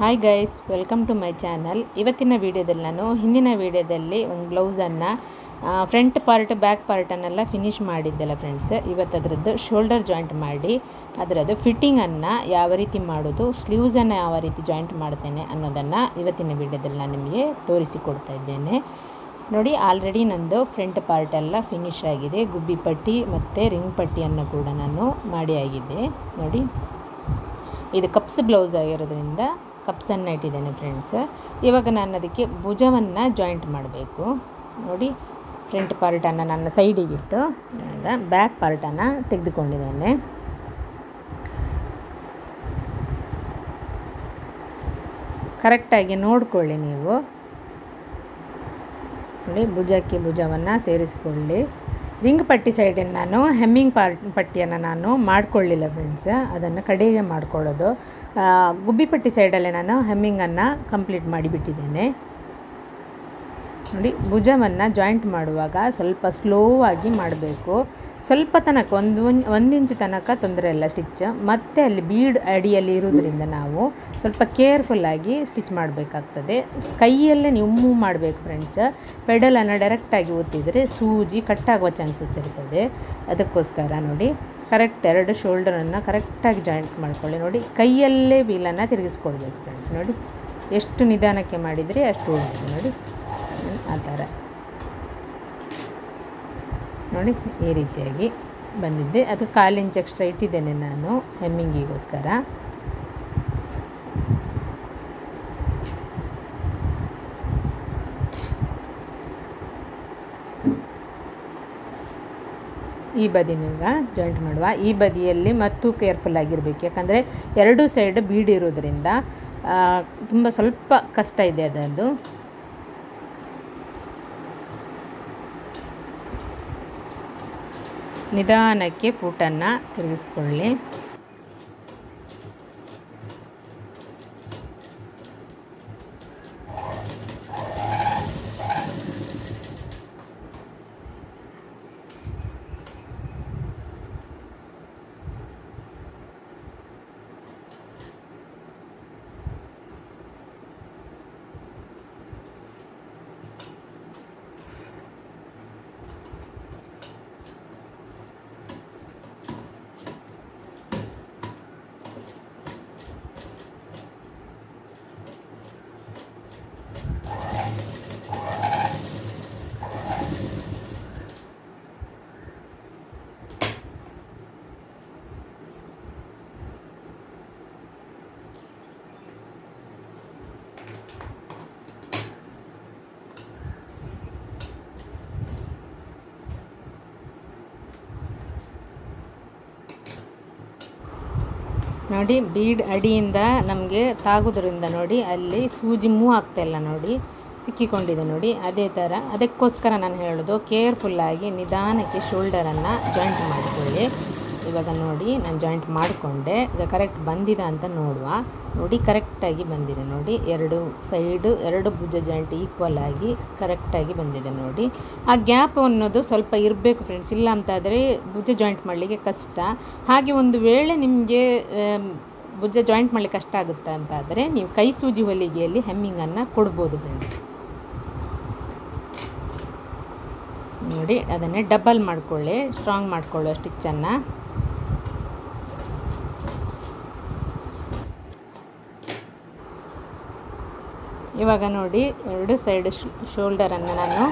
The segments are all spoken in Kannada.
Hi guys welcome to my channel ಇವತ್ತಿನ ವಿಡಿಯೋದಲ್ಲಿ ನಾನು ಹಿಂದಿನ ವಿಡಿಯೋದಲ್ಲಿ ಒಂದು ಬ್ಲೌಸನ್ನು ಫ್ರಂಟ್ ಪಾರ್ಟ್ ಬ್ಯಾಕ್ ಪಾರ್ಟನ್ನೆಲ್ಲ ಫಿನಿಷ್ ಮಾಡಿದ್ದೆಲ್ಲ ಫ್ರೆಂಡ್ಸ್ ಇವತ್ತು ಅದರದ್ದು ಶೋಲ್ಡರ್ ಜಾಯಿಂಟ್ ಮಾಡಿ, ಅದರದ್ದು ಫಿಟ್ಟಿಂಗನ್ನು ಯಾವ ರೀತಿ ಮಾಡೋದು ಸ್ಲೀವ್ಸನ್ನು ಯಾವ ರೀತಿ ಜಾಯಿಂಟ್ ಮಾಡ್ತೇನೆ ಅನ್ನೋದನ್ನು ಇವತ್ತಿನ ವಿಡಿಯೋದಲ್ಲಿ ನಾನು ನಿಮಗೆ ತೋರಿಸಿಕೊಡ್ತಾ ಇದ್ದೇನೆ. ನೋಡಿ ಆಲ್ರೆಡಿ ನಂದು ಫ್ರಂಟ್ ಪಾರ್ಟ್ ಎಲ್ಲ ಫಿನಿಶ್ ಆಗಿದೆ. ಗುಬ್ಬಿ ಪಟ್ಟಿ ಮತ್ತು ರಿಂಗ್ ಪಟ್ಟಿಯನ್ನು ಕೂಡ ನಾನು ಮಾಡಿ ಆಗಿದೆ ನೋಡಿ, ಇದು ಕಪ್ಸ್ ಬ್ಲೌಸ್ ಆಗಿರೋದ್ರಿಂದ ಕಪ್ಸನ್ನು ಇಟ್ಟಿದ್ದೇನೆ ಫ್ರೆಂಡ್ಸ್ ಇವಾಗ ನಾನು ಅದಕ್ಕೆ ಭುಜವನ್ನು ಜಾಯಿಂಟ್ ಮಾಡಬೇಕು. ನೋಡಿ ಫ್ರಂಟ್ ಪಾರ್ಟನ್ನು ನನ್ನ ಸೈಡಿಗಿಟ್ಟು ಈಗ ಬ್ಯಾಕ್ ಪಾರ್ಟನ್ನು ತೆಗೆದುಕೊಂಡಿದ್ದೇನೆ. ಕರೆಕ್ಟಾಗಿ ನೋಡಿಕೊಳ್ಳಿ ನೀವು. ನೋಡಿ, ಭುಜಕ್ಕೆ ಭುಜವನ್ನು ಸೇರಿಸಿಕೊಳ್ಳಿ. ರಿಂಗ್ ಪಟ್ಟಿ ಸೈಡನ್ನು ನಾನು ಹೆಮ್ಮಿಂಗ್ ಪಟ್ಟಿಯನ್ನು ನಾನು ಮಾಡಿಕೊಳ್ಳಿಲ್ಲ ಫ್ರೆಂಡ್ಸ್ ಅದನ್ನು ಕಡೆಗೆ ಮಾಡ್ಕೊಳ್ಳೋದು. ಗುಬ್ಬಿ ಪಟ್ಟಿ ಸೈಡಲ್ಲೇ ನಾನು ಹೆಮ್ಮಿಂಗನ್ನು ಕಂಪ್ಲೀಟ್ ಮಾಡಿಬಿಟ್ಟಿದ್ದೇನೆ. ನೋಡಿ, ಭುಜವನ್ನು ಜಾಯಿಂಟ್ ಮಾಡುವಾಗ ಸ್ವಲ್ಪ ಸ್ಲೋ ಆಗಿ ಮಾಡಬೇಕು. ಸ್ವಲ್ಪ ತನಕ, ಒಂದು ಒಂದು ಇಂಚು ತನಕ ತೊಂದರೆ ಇಲ್ಲ ಸ್ಟಿಚ್ ಮತ್ತೆ ಅಲ್ಲಿ ಬೀಡ್ ಅಡಿಯಲ್ಲಿ ಇರೋದ್ರಿಂದ ನಾವು ಸ್ವಲ್ಪ ಕೇರ್ಫುಲ್ಲಾಗಿ ಸ್ಟಿಚ್ ಮಾಡಬೇಕಾಗ್ತದೆ. ಕೈಯಲ್ಲೇ ನೀವು ಮೂವ್ ಮಾಡಬೇಕು ಫ್ರೆಂಡ್ಸ್ ಪೆಡಲನ್ನು ಡೈರೆಕ್ಟಾಗಿ ಒತ್ತಿದರೆ ಸೂಜಿ ಕಟ್ಟಾಗುವ ಚಾನ್ಸಸ್ ಇರ್ತದೆ. ಅದಕ್ಕೋಸ್ಕರ ನೋಡಿ ಕರೆಕ್ಟ್ ಎರಡು ಶೋಲ್ಡರನ್ನು ಕರೆಕ್ಟಾಗಿ ಜಾಯಿಂಟ್ ಮಾಡ್ಕೊಳ್ಳಿ. ನೋಡಿ, ಕೈಯಲ್ಲೇ ವೀಲನ್ನು ತಿರುಗಿಸ್ಕೊಳ್ಬೇಕು ಫ್ರೆಂಡ್ಸ್ ನೋಡಿ, ಎಷ್ಟು ನಿಧಾನಕ್ಕೆ ಮಾಡಿದರೆ ಅಷ್ಟು ಒಳ್ಳೆಯದು ನೋಡಿ, ಆ ಥರ. ನೋಡಿ, ಈ ರೀತಿಯಾಗಿ ಬಂದಿದ್ದೆ. ಅದು ಕಾಲು ಇಂಚ್ ಎಕ್ಸ್ಟ್ರಾ ಇಟ್ಟಿದ್ದೇನೆ ನಾನು, ಹೆಮ್ಮಿಂಗಿಗೋಸ್ಕರ. ಈ ಬದಿನಾಗ ಜಾಯಿಂಟ್ ಮಾಡುವ. ಈ ಬದಿಯಲ್ಲಿ ಮತ್ತು ಕೇರ್ಫುಲ್ ಆಗಿರಬೇಕು. ಯಾಕಂದರೆ ಎರಡೂ ಸೈಡ್ ಬೀಡಿರೋದ್ರಿಂದ ತುಂಬ ಸ್ವಲ್ಪ ಕಷ್ಟ ಇದೆ ಅದನ್ನು ನಿಧಾನಕ್ಕೆ ಪೂಟನ್ನು ತಿರುಗಿಸ್ಕೊಳ್ಳಿ. ನೋಡಿ, ಬೀಡ್ ಅಡಿಯಿಂದ ನಮಗೆ ತಾಗೋದ್ರಿಂದ ನೋಡಿ, ಅಲ್ಲಿ ಸೂಜಿ ಮೂವ್ ಆಗ್ತಾಯಿಲ್ಲ ನೋಡಿ, ಸಿಕ್ಕಿಕೊಂಡಿದೆ ನೋಡಿ, ಅದೇ ಥರ. ಅದಕ್ಕೋಸ್ಕರ ನಾನು ಹೇಳೋದು ಕೇರ್ಫುಲ್ಲಾಗಿ ನಿಧಾನಕ್ಕೆ ಶೋಲ್ಡರನ್ನು ಜಾಯಿಂಟ್ ಮಾಡಿಕೊಳ್ಳಿ. ಇವಾಗ ನೋಡಿ ನಾನು ಜಾಯಿಂಟ್ ಮಾಡಿಕೊಂಡೆ. ಈಗ ಕರೆಕ್ಟ್ ಬಂದಿದೆ ಅಂತ ನೋಡುವ. ನೋಡಿ ಕರೆಕ್ಟಾಗಿ ಬಂದಿದೆ ನೋಡಿ. ಎರಡು ಸೈಡು ಎರಡು ಭುಜ ಜಾಯಿಂಟ್ ಈಕ್ವಲ್ ಆಗಿ ಕರೆಕ್ಟಾಗಿ ಬಂದಿದೆ ನೋಡಿ. ಆ ಗ್ಯಾಪ್ ಅನ್ನೋದು ಸ್ವಲ್ಪ ಇರಬೇಕು ಫ್ರೆಂಡ್ಸ್ ಇಲ್ಲ ಅಂತಾದರೆ ಭುಜ ಜಾಯಿಂಟ್ ಮಾಡಲಿಕ್ಕೆ ಕಷ್ಟ. ಹಾಗೆ ಒಂದು ವೇಳೆ ನಿಮಗೆ ಭುಜ ಜಾಯಿಂಟ್ ಮಾಡಲಿಕ್ಕೆ ಕಷ್ಟ ಆಗುತ್ತೆ ಅಂತಾದರೆ ನೀವು ಕೈ ಸೂಜಿ ಹೊಲಿಗೆಯಲ್ಲಿ ಹೆಮ್ಮಿಂಗನ್ನು ಕೊಡ್ಬೋದು ಫ್ರೆಂಡ್ಸ್ ನೋಡಿ, ಅದನ್ನೇ ಡಬಲ್ ಮಾಡಿಕೊಳ್ಳಿ. ಸ್ಟ್ರಾಂಗ್ ಮಾಡಿಕೊಳ್ಳೋ ಸ್ಟಿಚ್ಚನ್ನು ಇವಾಗ ನೋಡಿ ಎರಡು ಸೈಡ್ ಶೋಲ್ಡರನ್ನು ನಾನು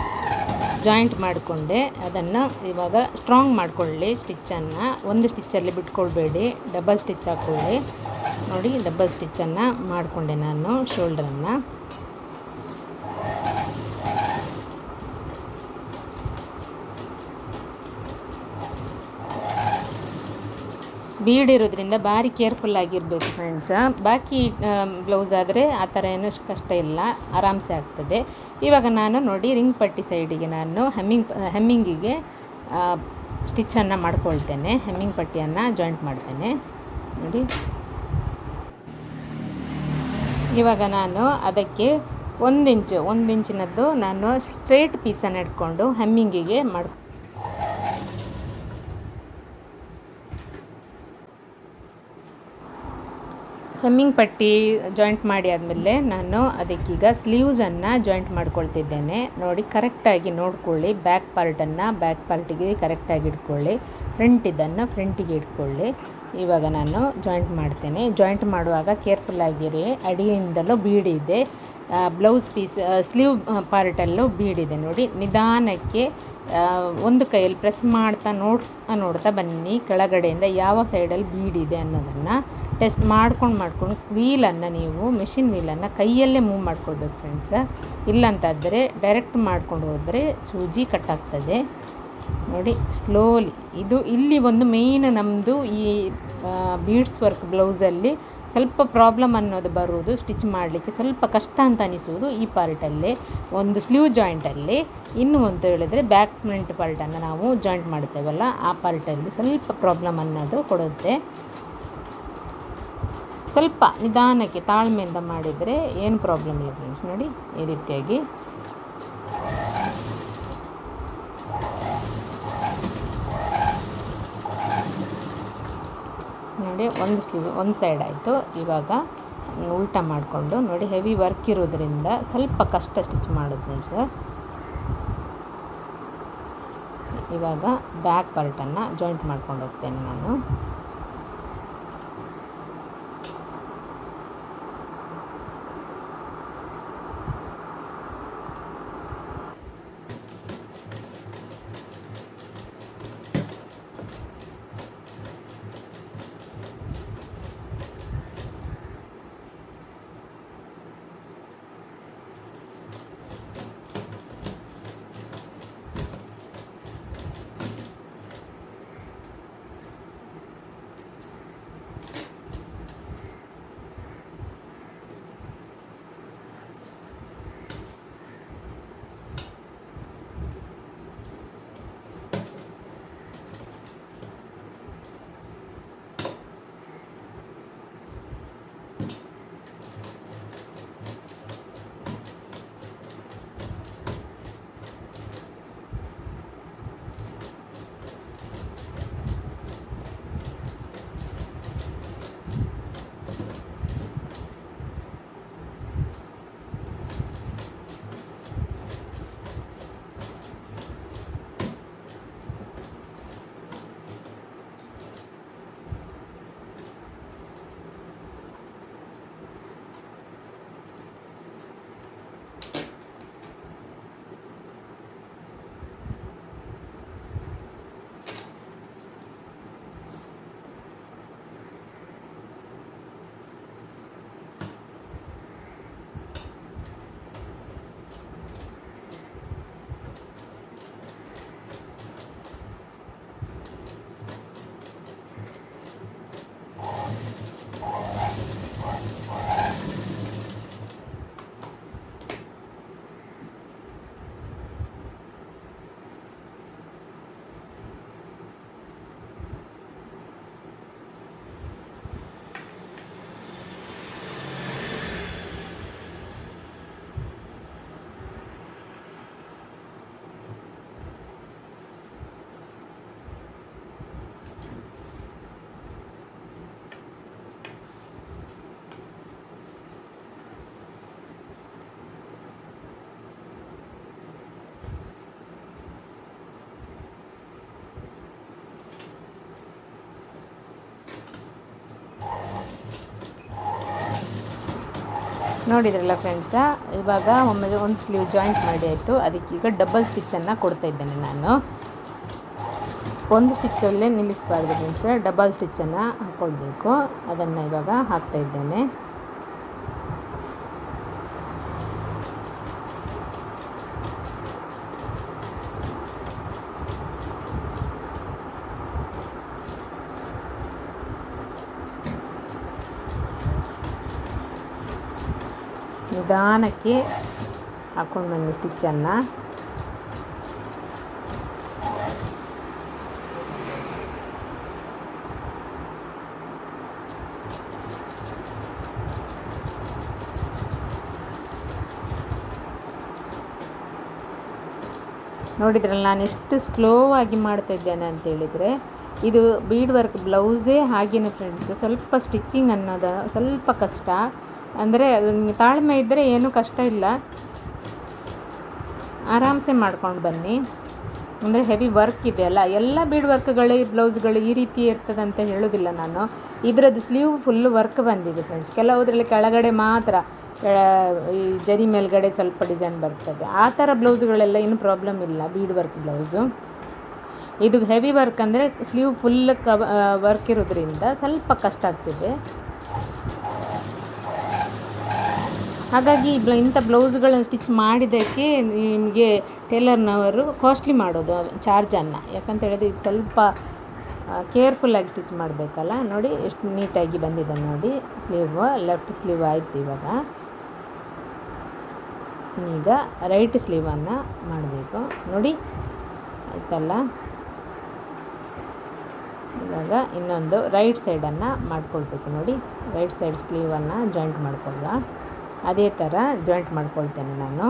ಜಾಯಿಂಟ್ ಮಾಡಿಕೊಂಡೆ. ಅದನ್ನು ಇವಾಗ ಸ್ಟ್ರಾಂಗ್ ಮಾಡಿಕೊಳ್ಳಿ ಸ್ಟಿಚ್ಚನ್ನು. ಒಂದು ಸ್ಟಿಚ್ಚಲ್ಲಿ ಬಿಟ್ಕೊಳ್ಬೇಡಿ. ಡಬಲ್ ಸ್ಟಿಚ್ ಹಾಕ್ಕೊಳ್ಳಿ. ನೋಡಿ, ಡಬಲ್ ಸ್ಟಿಚ್ಚನ್ನು ಮಾಡಿಕೊಂಡೆ ನಾನು ಶೋಲ್ಡರನ್ನು. ಬೀಡಿರೋದ್ರಿಂದ ಭಾರಿ ಕೇರ್ಫುಲ್ ಆಗಿರಬೇಕು ಫ್ರೆಂಡ್ಸ್ ಬಾಕಿ ಬ್ಲೌಸ್ ಆದರೆ ಆ ಥರ ಏನೂ ಕಷ್ಟ ಇಲ್ಲ. ಆರಾಮ್ಸೆ ಆಗ್ತದೆ. ಇವಾಗ ನಾನು ನೋಡಿ ರಿಂಗ್ ಪಟ್ಟಿ ಸೈಡಿಗೆ ನಾನು ಹೆಮ್ಮಿಂಗ್ ಹೆಮ್ಮಿಂಗಿಗೆ ಸ್ಟಿಚ್ಚನ್ನು ಮಾಡ್ಕೊಳ್ತೇನೆ. ಹೆಮ್ಮಿಂಗ್ ಪಟ್ಟಿಯನ್ನು ಜಾಯಿಂಟ್ ಮಾಡ್ತೇನೆ. ನೋಡಿ. ಇವಾಗ ನಾನು ಅದಕ್ಕೆ ಒಂದು ಇಂಚು ಒಂದು ಇಂಚಿನದ್ದು ನಾನು ಸ್ಟ್ರೇಟ್ ಪೀಸನ್ನು ಇಟ್ಕೊಂಡು ಹೆಮ್ಮಿಂಗಿಗೆ ಮಾಡಿ ಹೆಮ್ಮಿಂಗ್ ಪಟ್ಟಿ ಜಾಯಿಂಟ್ ಮಾಡಿ ಆದಮೇಲೆ ನಾನು ಅದಕ್ಕೀಗ ಸ್ಲೀವ್ಸನ್ನು ಜಾಯಿಂಟ್ ಮಾಡ್ಕೊಳ್ತಿದ್ದೇನೆ. ನೋಡಿ ಕರೆಕ್ಟಾಗಿ ನೋಡ್ಕೊಳ್ಳಿ. ಬ್ಯಾಕ್ ಪಾರ್ಟನ್ನು ಬ್ಯಾಕ್ ಪಾರ್ಟಿಗೆ ಕರೆಕ್ಟಾಗಿ ಇಟ್ಕೊಳ್ಳಿ. ಫ್ರಂಟ್ ಇದನ್ನು ಫ್ರಂಟಿಗೆ ಇಟ್ಕೊಳ್ಳಿ. ಇವಾಗ ನಾನು ಜಾಯಿಂಟ್ ಮಾಡ್ತೇನೆ. ಜಾಯಿಂಟ್ ಮಾಡುವಾಗ ಕೇರ್ಫುಲ್ಲಾಗಿರಿ ಅಡಿಯಿಂದಲೂ ಬೀಡಿದೆ ಬ್ಲೌಸ್ ಪೀಸ್ ಸ್ಲೀವ್ ಪಾರ್ಟಲ್ಲೂ ಬೀಡಿದೆ ನೋಡಿ, ನಿಧಾನಕ್ಕೆ ಒಂದು ಕೈಯಲ್ಲಿ ಪ್ರೆಸ್ ಮಾಡ್ತಾ ನೋಡ್ತಾ ನೋಡ್ತಾ ಬನ್ನಿ. ಕೆಳಗಡೆಯಿಂದ ಯಾವ ಸೈಡಲ್ಲಿ ಬೀಡಿದೆ ಅನ್ನೋದನ್ನು ಟೆಸ್ಟ್ ಮಾಡ್ಕೊಂಡು ಮಾಡ್ಕೊಂಡು ವೀಲನ್ನು ನೀವು, ಮಿಷಿನ್ ವೀಲನ್ನು ಕೈಯಲ್ಲೇ ಮೂವ್ ಮಾಡ್ಕೊಳ್ಬೇಕು ಫ್ರೆಂಡ್ಸ್ ಇಲ್ಲಂತಾದರೆ ಡೈರೆಕ್ಟ್ ಮಾಡ್ಕೊಂಡು ಹೋದರೆ ಸೂಜಿ ಕಟ್ಟಾಗ್ತದೆ. ನೋಡಿ ಸ್ಲೋಲಿ ಇದು ಇಲ್ಲಿ ಒಂದು ಮೇಯ್ನ್ ನಮ್ಮದು ಈ ಬೀಡ್ಸ್ ವರ್ಕ್ ಬ್ಲೌಸಲ್ಲಿ ಸ್ವಲ್ಪ ಪ್ರಾಬ್ಲಮ್ ಅನ್ನೋದು ಬರುವುದು ಸ್ಟಿಚ್ ಮಾಡಲಿಕ್ಕೆ ಸ್ವಲ್ಪ ಕಷ್ಟ ಅಂತ ಅನಿಸುವುದು ಈ ಪಾರ್ಟಲ್ಲಿ ಒಂದು ಸ್ಲೀವ್ ಜಾಯಿಂಟಲ್ಲಿ ಇನ್ನು ಅಂತ ಹೇಳಿದರೆ ಬ್ಯಾಕ್ ಪ್ರಿಂಟ್ ಪಾರ್ಟನ್ನು ನಾವು ಜಾಯಿಂಟ್ ಮಾಡ್ತೇವಲ್ಲ, ಆ ಪಾರ್ಟಲ್ಲಿ ಸ್ವಲ್ಪ ಪ್ರಾಬ್ಲಮ್ ಅನ್ನೋದು ಕೊಡುತ್ತೆ. ಸ್ವಲ್ಪ ನಿಧಾನಕ್ಕೆ ತಾಳ್ಮೆಯಿಂದ ಮಾಡಿದರೆ ಏನು ಪ್ರಾಬ್ಲಮ್ ಇಲ್ಲ ಫ್ರೆಂಡ್ಸ್ ನೋಡಿ, ಈ ರೀತಿಯಾಗಿ. ನೋಡಿ, ಒಂದು ಸ್ಲೀವ್, ಒಂದು ಸೈಡ್ ಆಯಿತು. ಇವಾಗ ಉಲ್ಟ ಮಾಡಿಕೊಂಡು, ನೋಡಿ ಹೆವಿ ವರ್ಕ್ ಇರೋದ್ರಿಂದ ಸ್ವಲ್ಪ ಕಷ್ಟ ಸ್ಟಿಚ್ ಮಾಡೋದು ಫ್ರೆಂಡ್ಸ್ ಇವಾಗ ಬ್ಯಾಕ್ ಪಾರ್ಟನ್ನು ಜಾಯಿಂಟ್ ಮಾಡ್ಕೊಂಡು ಹೋಗ್ತೇನೆ ನಾನು. ನೋಡಿದ್ರಲ್ಲ ಫ್ರೆಂಡ್ಸ ಇವಾಗ ಒಮ್ಮೆ ಒಂದು ಸ್ಲೀವ್ ಜಾಯಿಂಟ್ ಮಾಡಿ ಆಯಿತು. ಈಗ ಡಬಲ್ ಸ್ಟಿಚ್ಚನ್ನು ಕೊಡ್ತಾ ಇದ್ದೇನೆ ನಾನು. ಒಂದು ಸ್ಟಿಚ್ಚಲ್ಲೇ ನಿಲ್ಲಿಸಬಾರ್ದು ಫ್ರೆಂಡ್ಸ್ ಡಬಲ್ ಸ್ಟಿಚ್ಚನ್ನು ಹಾಕ್ಕೊಳ್ಬೇಕು ಅದನ್ನು ಇವಾಗ ಹಾಕ್ತಾ ಇದ್ದೇನೆ. ನಿಧಾನಕ್ಕೆ ಹಾಕ್ಕೊಂಡು ಬನ್ನಿ ಸ್ಟಿಚ್ಚನ್ನು. ನೋಡಿದ್ರಲ್ಲ, ನಾನು ಎಷ್ಟು ಸ್ಲೋ ಆಗಿ ಮಾಡ್ತಾ ಇದ್ದೇನೆ ಅಂತ ಹೇಳಿದರೆ, ಇದು ಬೀಡ್ ವರ್ಕ್ ಬ್ಲೌಸೇ ಹಾಗೇನೆ ಫ್ರೆಂಡ್ಸ್ ಸ್ವಲ್ಪ ಸ್ಟಿಚ್ಚಿಂಗ್ ಅನ್ನೋದು ಸ್ವಲ್ಪ ಕಷ್ಟ. ಅಂದರೆ ನಿಮ್ಗೆ ತಾಳ್ಮೆ ಇದ್ದರೆ ಏನೂ ಕಷ್ಟ ಇಲ್ಲ. ಆರಾಮ್ಸೆ ಮಾಡ್ಕೊಂಡು ಬನ್ನಿ. ಅಂದರೆ ಹೆವಿ ವರ್ಕ್ ಇದೆ ಅಲ್ಲ ಎಲ್ಲ ಬೀಡ್ ವರ್ಕ್ಗಳು ಬ್ಲೌಸ್ಗಳು ಈ ರೀತಿ ಇರ್ತದೆ ಅಂತ ಹೇಳೋದಿಲ್ಲ ನಾನು. ಇದರದ್ದು ಸ್ಲೀವ್ ಫುಲ್ಲು ವರ್ಕ್ ಬಂದಿದೆ ಫ್ರೆಂಡ್ಸ್ ಕೆಲವುದರಲ್ಲಿ ಕೆಳಗಡೆ ಮಾತ್ರ ಈ ಜರಿ ಮೇಲ್ಗಡೆ ಸ್ವಲ್ಪ ಡಿಸೈನ್ ಬರ್ತದೆ. ಆ ಥರ ಬ್ಲೌಸ್ಗಳೆಲ್ಲ ಏನು ಪ್ರಾಬ್ಲಮ್ ಇಲ್ಲ ಬೀಡ್ ವರ್ಕ್ ಬ್ಲೌಸು ಇದು ಹೆವಿ ವರ್ಕ್ ಅಂದರೆ ಸ್ಲೀವ್ ಫುಲ್ ಕವ ವರ್ಕ್ ಇರೋದ್ರಿಂದ ಸ್ವಲ್ಪ ಕಷ್ಟ ಆಗ್ತಿದೆ. ಹಾಗಾಗಿ ಬ್ಲ ಇಂಥ ಬ್ಲೌಸ್ಗಳನ್ನ ಸ್ಟಿಚ್ ಮಾಡಿದ್ದಕ್ಕೆ ನಿಮಗೆ ಟೇಲರ್ನವರು ಕಾಸ್ಟ್ಲಿ ಮಾಡೋದು ಚಾರ್ಜನ್ನು ಯಾಕಂತ ಹೇಳಿದ್ರೆ ಇದು ಸ್ವಲ್ಪ ಕೇರ್ಫುಲ್ಲಾಗಿ ಸ್ಟಿಚ್ ಮಾಡಬೇಕಲ್ಲ. ನೋಡಿ ಎಷ್ಟು ನೀಟಾಗಿ ಬಂದಿದೆ ನೋಡಿ. ಸ್ಲೀವ್ ಲೆಫ್ಟ್ ಸ್ಲೀವ್ ಆಯಿತು ಇವಾಗ. ಈಗ ರೈಟ್ ಸ್ಲೀವನ್ನು ಮಾಡಬೇಕು. ನೋಡಿ, ಆಯ್ತಲ್ಲ? ಇವಾಗ ಇನ್ನೊಂದು ರೈಟ್ ಸೈಡನ್ನು ಮಾಡ್ಕೊಳ್ಬೇಕು ನೋಡಿ. ರೈಟ್ ಸೈಡ್ ಸ್ಲೀವನ್ನು ಜಾಯಿಂಟ್ ಮಾಡ್ಕೊಳ್ಳುವ. ಅದೇ ಥರ ಜಾಯಿಂಟ್ ಮಾಡ್ಕೊಳ್ತೇನೆ ನಾನು.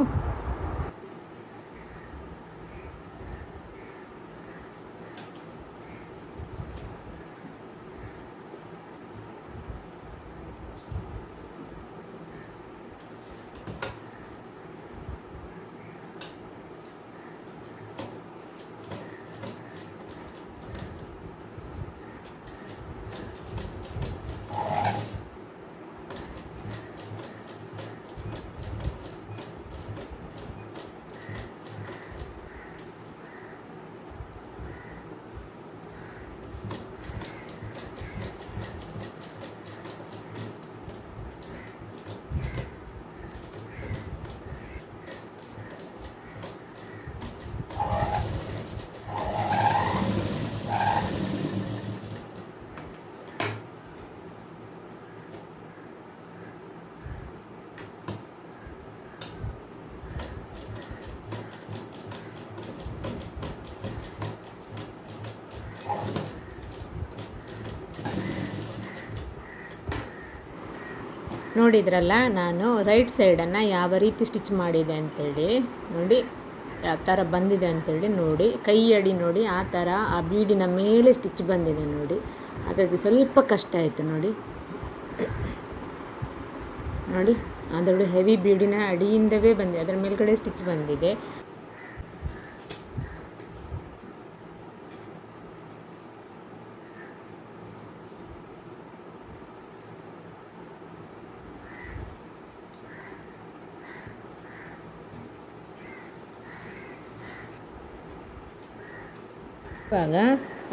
ನೋಡಿದ್ರಲ್ಲ, ನಾನು ರೈಟ್ ಸೈಡನ್ನು ಯಾವ ರೀತಿ ಸ್ಟಿಚ್ ಮಾಡಿದೆ ಅಂತೇಳಿ, ನೋಡಿ, ಯಾವ ಥರ ಬಂದಿದೆ ಅಂತೇಳಿ ನೋಡಿ, ಕೈ ಅಡಿ ನೋಡಿ, ಆ ಥರ ಆ ಬೀಡಿನ ಮೇಲೆ ಸ್ಟಿಚ್ ಬಂದಿದೆ ನೋಡಿ. ಹಾಗಾಗಿ ಸ್ವಲ್ಪ ಕಷ್ಟ ಆಯಿತು ನೋಡಿ. ನೋಡಿ ಅದರೊಳಗೆ ಹೆವಿ ಬೀಡಿನ ಅಡಿಯಿಂದವೇ ಬಂದಿದೆ, ಅದರ ಮೇಲ್ಗಡೆ ಸ್ಟಿಚ್ ಬಂದಿದೆ. ಇವಾಗ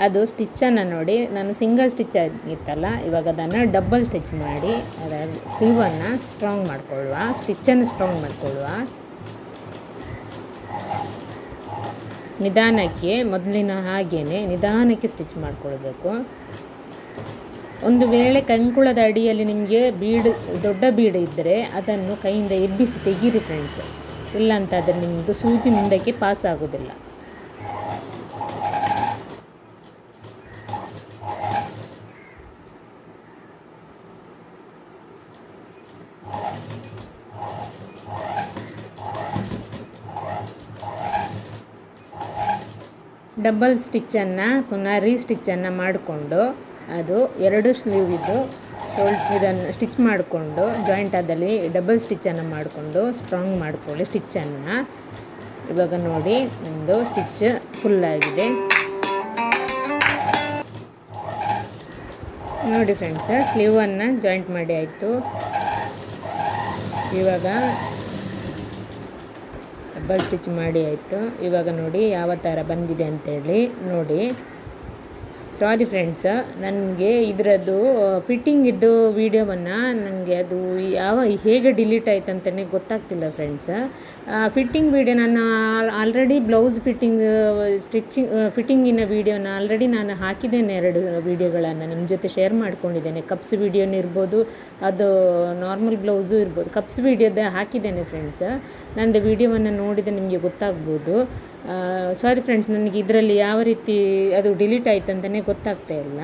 ಅದು ಸ್ಟಿಚ್ಚನ್ನು ನೋಡಿ, ನಾನು ಸಿಂಗಲ್ ಸ್ಟಿಚ್ ಆಗಿತ್ತಲ್ಲ, ಇವಾಗ ಅದನ್ನು ಡಬ್ಬಲ್ ಸ್ಟಿಚ್ ಮಾಡಿ ಅದರ ಸ್ಲೀವನ್ನು ಸ್ಟ್ರಾಂಗ್ ಮಾಡಿಕೊಳ್ಳುವ, ಸ್ಟಿಚ್ಚನ್ನು ಸ್ಟ್ರಾಂಗ್ ಮಾಡಿಕೊಳ್ಳುವ. ನಿಧಾನಕ್ಕೆ, ಮೊದಲಿನ ಹಾಗೇ ನಿಧಾನಕ್ಕೆ ಸ್ಟಿಚ್ ಮಾಡಿಕೊಳ್ಬೇಕು. ಒಂದು ವೇಳೆ ಕಂಕುಳದ ಅಡಿಯಲ್ಲಿ ನಿಮಗೆ ಬೀಡ್, ದೊಡ್ಡ ಬೀಡು ಇದ್ದರೆ ಅದನ್ನು ಕೈಯಿಂದ ಎಬ್ಬಿಸಿ ತೆಗೀರಿ ಫ್ರೆಂಡ್ಸ್ ಇಲ್ಲಾಂತಾದರೆ ನಿಮ್ಮದು ಸೂಜಿ ಮುಂದಕ್ಕೆ ಪಾಸ್ ಆಗೋದಿಲ್ಲ. ಡಬಲ್ ಸ್ಟಿಚ್ಚನ್ನು ಪುನಃ ರೀ ಸ್ಟಿಚ್ಚನ್ನು ಮಾಡಿಕೊಂಡು, ಅದು ಎರಡು ಸ್ಲೀವ್ ಇದ್ದು ಇದನ್ನು ಸ್ಟಿಚ್ ಮಾಡಿಕೊಂಡು ಜಾಯಿಂಟ್ ಆದಲ್ಲಿ ಡಬಲ್ ಸ್ಟಿಚ್ಚನ್ನು ಮಾಡಿಕೊಂಡು ಸ್ಟ್ರಾಂಗ್ ಮಾಡಿಕೊಳ್ಳಿ ಸ್ಟಿಚ್ಚನ್ನು ಇವಾಗ ನೋಡಿ ನಮ್ಮದು ಸ್ಟಿಚ್ ಫುಲ್ಲಾಗಿದೆ ನೋಡಿ ಫ್ರೆಂಡ್ಸ್ ಸ್ಲೀವನ್ನು ಜಾಯಿಂಟ್ ಮಾಡಿ ಆಯಿತು. ಇವಾಗ ಡಬ್ಬಲ್ ಸ್ಟಿಚ್ ಮಾಡಿ ಆಯಿತು. ಇವಾಗ ನೋಡಿ ಯಾವ ಥರ ಬಂದಿದೆ ಅಂತೇಳಿ ನೋಡಿ. ಸಾರಿ ಫ್ರೆಂಡ್ಸ್ ನನಗೆ ಇದರದ್ದು ಫಿಟ್ಟಿಂಗ್ ಇದ್ದು ವೀಡಿಯೋವನ್ನು ನನಗೆ ಅದು ಯಾವ ಹೇಗೆ ಡಿಲೀಟ್ ಆಯ್ತು ಅಂತಲೇ ಗೊತ್ತಾಗ್ತಿಲ್ಲ ಫ್ರೆಂಡ್ಸ್ ಫಿಟ್ಟಿಂಗ್ ವೀಡಿಯೋ ನಾನು ಆಲ್ರೆಡಿ ಬ್ಲೌಸ್ ಫಿಟ್ಟಿಂಗ್ ಸ್ಟಿಚಿಂಗ್ ಫಿಟ್ಟಿಂಗಿನ ವೀಡಿಯೋನ ಆಲ್ರೆಡಿ ನಾನು ಹಾಕಿದ್ದೇನೆ ಎರಡು ವೀಡಿಯೋಗಳನ್ನು ನಿಮ್ಮ ಜೊತೆ ಶೇರ್ ಮಾಡ್ಕೊಂಡಿದ್ದೇನೆ. ಕಪ್ಸ್ ವೀಡಿಯೋನ ಇರ್ಬೋದು, ಅದು ನಾರ್ಮಲ್ ಬ್ಲೌಸು ಇರ್ಬೋದು ಕಪ್ಸ್ ವೀಡಿಯೋದ ಹಾಕಿದ್ದೇನೆ ಫ್ರೆಂಡ್ಸ್ ನನ್ನದು ವೀಡಿಯೋವನ್ನು ನೋಡಿದರೆ ನಿಮಗೆ ಗೊತ್ತಾಗ್ಬೋದು. ಸಾರಿ ಫ್ರೆಂಡ್ಸ್ ನನಗೆ ಇದರಲ್ಲಿ ಯಾವ ರೀತಿ ಅದು ಡಿಲೀಟ್ ಆಯಿತು ಅಂತಲೇ ಗೊತ್ತಾಗ್ತಾ ಇಲ್ಲ.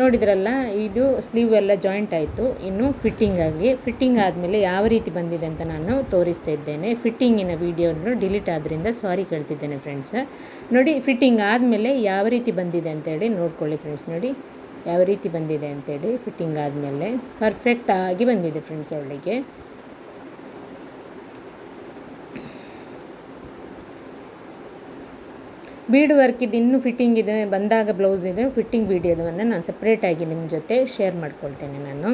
ನೋಡಿದ್ರಲ್ಲ, ಇದು ಸ್ಲೀವ್ ಎಲ್ಲ ಜಾಯಿಂಟ್ ಆಯಿತು, ಇನ್ನು ಫಿಟ್ಟಿಂಗ್ ಆಗಿ. ಫಿಟ್ಟಿಂಗ್ ಆದಮೇಲೆ ಯಾವ ರೀತಿ ಬಂದಿದೆ ಅಂತ ನಾನು ತೋರಿಸ್ತಾ ಇದ್ದೇನೆ. ಫಿಟ್ಟಿಂಗಿನ ವೀಡಿಯೋನ ಡಿಲೀಟ್ ಆದ್ದರಿಂದ ಸಾರಿ ಕೇಳ್ತಿದ್ದೇನೆ ಫ್ರೆಂಡ್ಸ್ ನೋಡಿ ಫಿಟ್ಟಿಂಗ್ ಆದಮೇಲೆ ಯಾವ ರೀತಿ ಬಂದಿದೆ ಅಂತೇಳಿ ನೋಡ್ಕೊಳ್ಳಿ ಫ್ರೆಂಡ್ಸ್ ನೋಡಿ. ಯಾವ ರೀತಿ ಬಂದಿದೆ ಅಂತೇಳಿ ಫಿಟ್ಟಿಂಗ್ ಆದಮೇಲೆ. ಪರ್ಫೆಕ್ಟ್ ಆಗಿ ಬಂದಿದೆ ಫ್ರೆಂಡ್ಸ್ ಅವಳಿಗೆ ಬೀಡ್ ವರ್ಕ್ ಇದು ಇನ್ನೂ ಫಿಟ್ಟಿಂಗ್ ಇದೆ, ಬಂದಾಗ ಬ್ಲೌಸ್ ಇದೆ ಫಿಟ್ಟಿಂಗ್ ವೀಡಿಯೋದವನ್ನು ನಾನು ಸಪ್ರೇಟಾಗಿ ನಿಮ್ಮ ಜೊತೆ ಶೇರ್ ಮಾಡ್ಕೊಳ್ತೇನೆ ನಾನು.